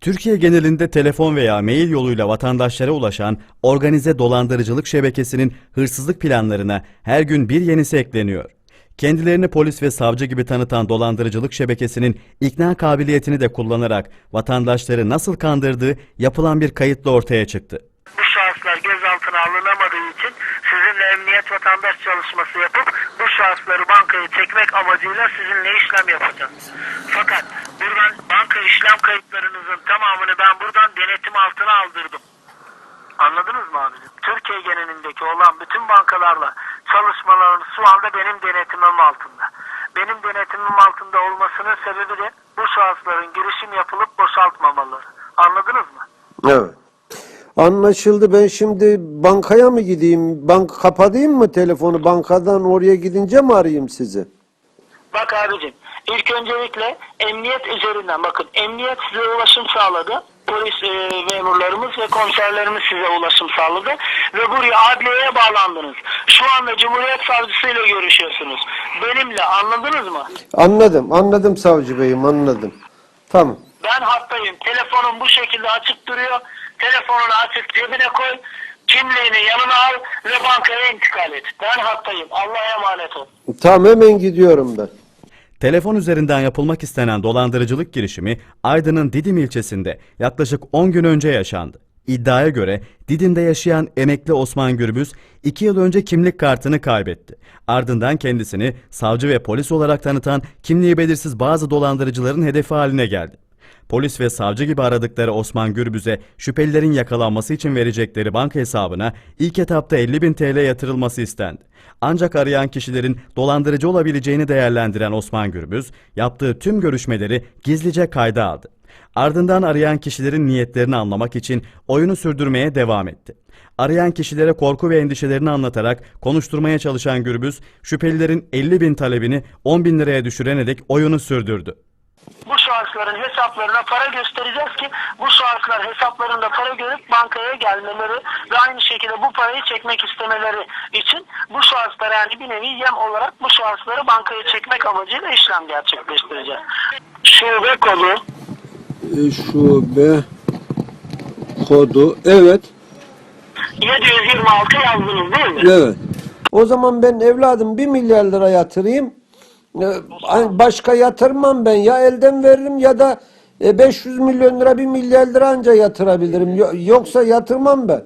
Türkiye genelinde telefon veya mail yoluyla vatandaşlara ulaşan organize dolandırıcılık şebekesinin hırsızlık planlarına her gün bir yenisi ekleniyor. Kendilerini polis ve savcı gibi tanıtan dolandırıcılık şebekesinin ikna kabiliyetini de kullanarak vatandaşları nasıl kandırdığı yapılan bir kayıtla ortaya çıktı. bu şahıslar gözaltına alınamadığı için sizinle emniyet vatandaş çalışması yapıp bu şahısları bankaya çekmek amacıyla sizinle işlem yapacağız. Fakat buradan banka işlem kayıtlarınızın tamamını ben buradan denetim altına aldırdım. Anladınız mı abicim? Türkiye genelindeki olan bütün bankalarla çalışmalarınız şu anda benim denetimim altında. Benim denetimim altında olmasının sebebi de bu şahısların girişim yapılıp boşaltmamaları. Anladınız mı? Evet. Anlaşıldı. Ben şimdi bankaya mı gideyim? Bank kapatayım mı telefonu? Bankadan oraya gidince mi arayayım sizi? Bak abicim ilk öncelikle emniyet üzerinden bakın emniyet size ulaşım sağladı. Polis e, memurlarımız ve komiserlerimiz size ulaşım sağladı. Ve buraya adliyeye bağlandınız. Şu anda Cumhuriyet Savcısıyla görüşüyorsunuz. Benimle anladınız mı? Anladım. Anladım savcı beyim. Anladım. Tamam. Ben hattayım. Telefonum bu şekilde açık duruyor. Telefonunu açık cebine koy. Kimliğini yanına al ve bankaya intikal et. Ben hattayım. Allah'a emanet ol. Tamam hemen gidiyorum ben. Telefon üzerinden yapılmak istenen dolandırıcılık girişimi Aydın'ın Didim ilçesinde yaklaşık 10 gün önce yaşandı. İddiaya göre Didim'de yaşayan emekli Osman Gürbüz 2 yıl önce kimlik kartını kaybetti. Ardından kendisini savcı ve polis olarak tanıtan kimliği belirsiz bazı dolandırıcıların hedefi haline geldi. Polis ve savcı gibi aradıkları Osman Gürbüz'e şüphelilerin yakalanması için verecekleri banka hesabına ilk etapta 50 bin TL yatırılması istendi. Ancak arayan kişilerin dolandırıcı olabileceğini değerlendiren Osman Gürbüz, yaptığı tüm görüşmeleri gizlice kayda aldı. Ardından arayan kişilerin niyetlerini anlamak için oyunu sürdürmeye devam etti. Arayan kişilere korku ve endişelerini anlatarak konuşturmaya çalışan Gürbüz, şüphelilerin 50 bin talebini 10 bin liraya düşürene dek oyunu sürdürdü. Bu şahısların hesaplarına para göstereceğiz ki bu şahıslar hesaplarında para görüp bankaya gelmeleri ve aynı şekilde bu parayı çekmek istemeleri için bu şahıslara yani bir nevi yem olarak bu şahısları bankaya çekmek amacıyla işlem gerçekleştireceğiz. Şube kodu E, şube kodu. Evet. 726 yazdınız değil mi? Evet. O zaman ben evladım 1 milyar lira yatırayım. E, Başka yatırmam ben. Ya elden veririm ya da e, 500 milyon lira 1 milyar lira anca yatırabilirim. Yo- Yoksa yatırmam ben.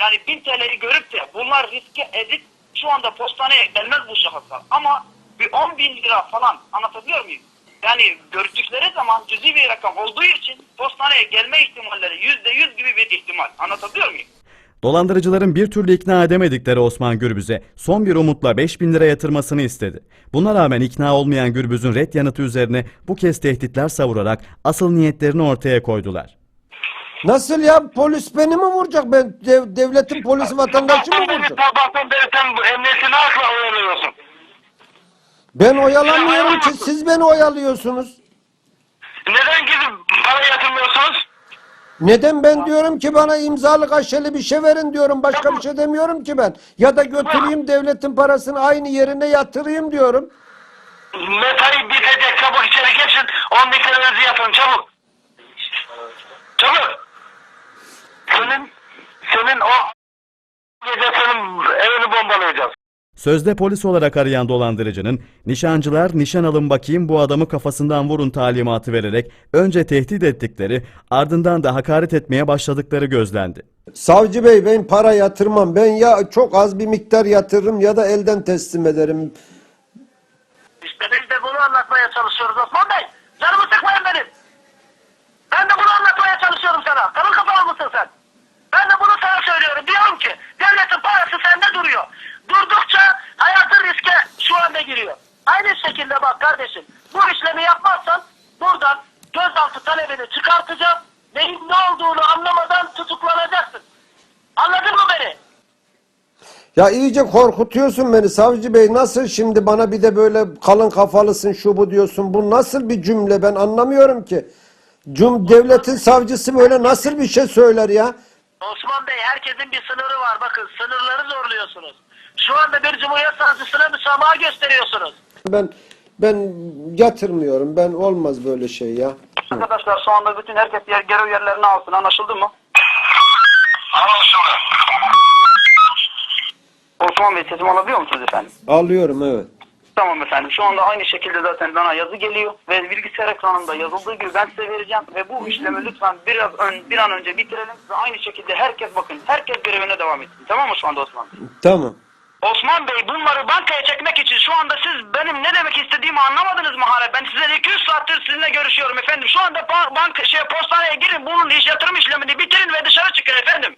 Yani 1000 TL'yi görüp de bunlar riske edip şu anda postaneye gelmez bu şahıslar. Ama bir 10 bin lira falan anlatabiliyor muyum? Yani gördükleri zaman cüzi bir rakam olduğu için postaneye gelme ihtimalleri %100 gibi bir ihtimal. Anlatabiliyor muyum? Dolandırıcıların bir türlü ikna edemedikleri Osman Gürbüz'e son bir umutla 5 bin lira yatırmasını istedi. Buna rağmen ikna olmayan Gürbüz'ün red yanıtı üzerine bu kez tehditler savurarak asıl niyetlerini ortaya koydular. Nasıl ya? Polis beni mi vuracak? Ben dev- devletin polisi vatandaşı mı vuracak? Sabahtan beri sen emniyetini asla oyalıyorsun. Ben oyalamıyorum ki siz beni oyalıyorsunuz. Neden gidip para yatırmıyorsunuz? Neden ben diyorum ki bana imzalı kaşeli bir şey verin diyorum. Başka bir şey demiyorum ki ben. Ya da götüreyim devletin parasını aynı yerine yatırayım diyorum. Mesai bitecek çabuk içeri geçin 10 bin TL'nizi yatırın çabuk. Çabuk. Senin, senin o gece senin evini bombalayacağız. Sözde polis olarak arayan dolandırıcının nişancılar nişan alın bakayım bu adamı kafasından vurun talimatı vererek önce tehdit ettikleri ardından da hakaret etmeye başladıkları gözlendi. Savcı bey ben para yatırmam. Ben ya çok az bir miktar yatırırım ya da elden teslim ederim. İşte biz de bunu anlatmaya çalışıyoruz Osman Bey. Canımı sıkmayın benim. Ben de bunu anlatmaya çalışıyorum sana. Karın kafalı mısın sen? Ben de bunu sana söylüyorum. Diyorum ki devletin parası sende duruyor. Durdukça hayatın riske şu anda giriyor. Aynı şekilde bak kardeşim. Bu işlemi yapmazsan buradan talebini çıkartacağım. Neyin ne olduğunu anlamadan tutuklanacaksın. Anladın mı beni? Ya iyice korkutuyorsun beni savcı bey. Nasıl şimdi bana bir de böyle kalın kafalısın şu bu diyorsun. Bu nasıl bir cümle ben anlamıyorum ki. Cum devletin savcısı böyle nasıl bir şey söyler ya? Osman Bey herkesin bir sınırı var. Bakın sınırları zorluyorsunuz. Şu anda bir Cumhuriyet Savcısına müsamaha gösteriyorsunuz. Ben ben yatırmıyorum. Ben olmaz böyle şey ya. Arkadaşlar şu anda bütün herkes yer, görev yerlerini alsın. Anlaşıldı mı? Anlaşıldı. Osman Bey sesimi alabiliyor musunuz efendim? Alıyorum evet. Tamam efendim. Şu anda aynı şekilde zaten bana yazı geliyor ve bilgisayar ekranında yazıldığı gibi ben size vereceğim ve bu işlemi lütfen biraz ön, bir an önce bitirelim ve aynı şekilde herkes bakın herkes görevine devam etsin. Tamam mı şu anda Osman Bey? Tamam. Osman Bey bunları bankaya çekmek için şu anda siz benim ne demek istediğimi anlamadınız mı hala? Ben size 200 saattir sizinle görüşüyorum efendim. Şu anda ba- banka şey postaneye girin bunun iş yatırım işlemini bitirin ve dışarı çıkın efendim.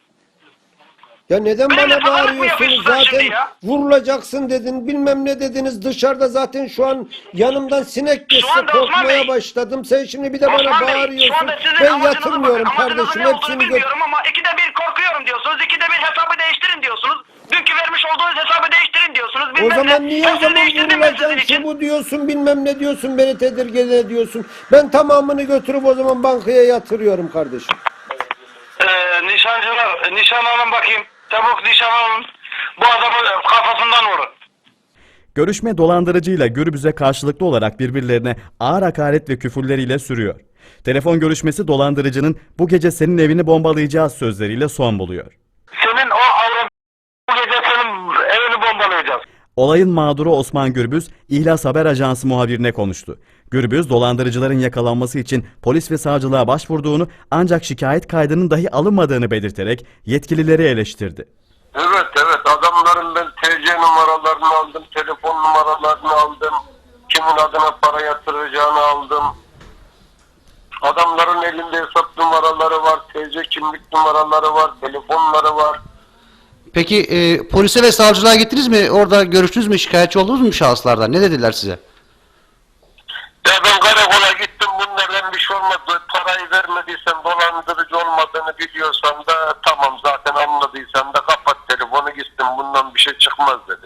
Ya neden Benimle bana bağırıyorsunuz zaten vurulacaksın dedin bilmem ne dediniz dışarıda zaten şu an yanımdan sinek geçse korkmaya Bey- başladım sen şimdi bir de bana Osman Bey şu bağırıyorsun ben yatırmıyorum bakın. Kardeşim hepsini gör. ama ikide bir korkuyorum diyorsunuz. ikide bir hesabı O Bilmem zaman ne. niye o zaman için. şu bu diyorsun bilmem ne diyorsun beni tedirgin ediyorsun. Ben tamamını götürüp o zaman bankaya yatırıyorum kardeşim. Ee, nişancılar, nişan alın bakayım. Çabuk nişan alın. Bu adamı kafasından vurun. Görüşme dolandırıcıyla Gürbüz'e karşılıklı olarak birbirlerine ağır hakaret ve küfürleriyle sürüyor. Telefon görüşmesi dolandırıcının bu gece senin evini bombalayacağız sözleriyle son buluyor. Senin o avra bu gece senin evini bombalayacağız. Olayın mağduru Osman Gürbüz, İhlas Haber Ajansı muhabirine konuştu. Gürbüz, dolandırıcıların yakalanması için polis ve savcılığa başvurduğunu ancak şikayet kaydının dahi alınmadığını belirterek yetkilileri eleştirdi. Evet evet adamların ben TC numaralarını aldım, telefon numaralarını aldım, kimin adına para yatıracağını aldım. Adamların elinde hesap numaraları var, TC kimlik numaraları var, telefonları var. Peki e, polise ve savcılığa gittiniz mi? Orada görüştünüz mü? Şikayetçi oldunuz mu şahıslardan? Ne dediler size? Ya ben karakola gittim bunlardan bir şey olmadı. Parayı vermediysen dolandırıcı olmadığını biliyorsan da tamam zaten anladıysan da kapat telefonu gittim bundan bir şey çıkmaz dedim.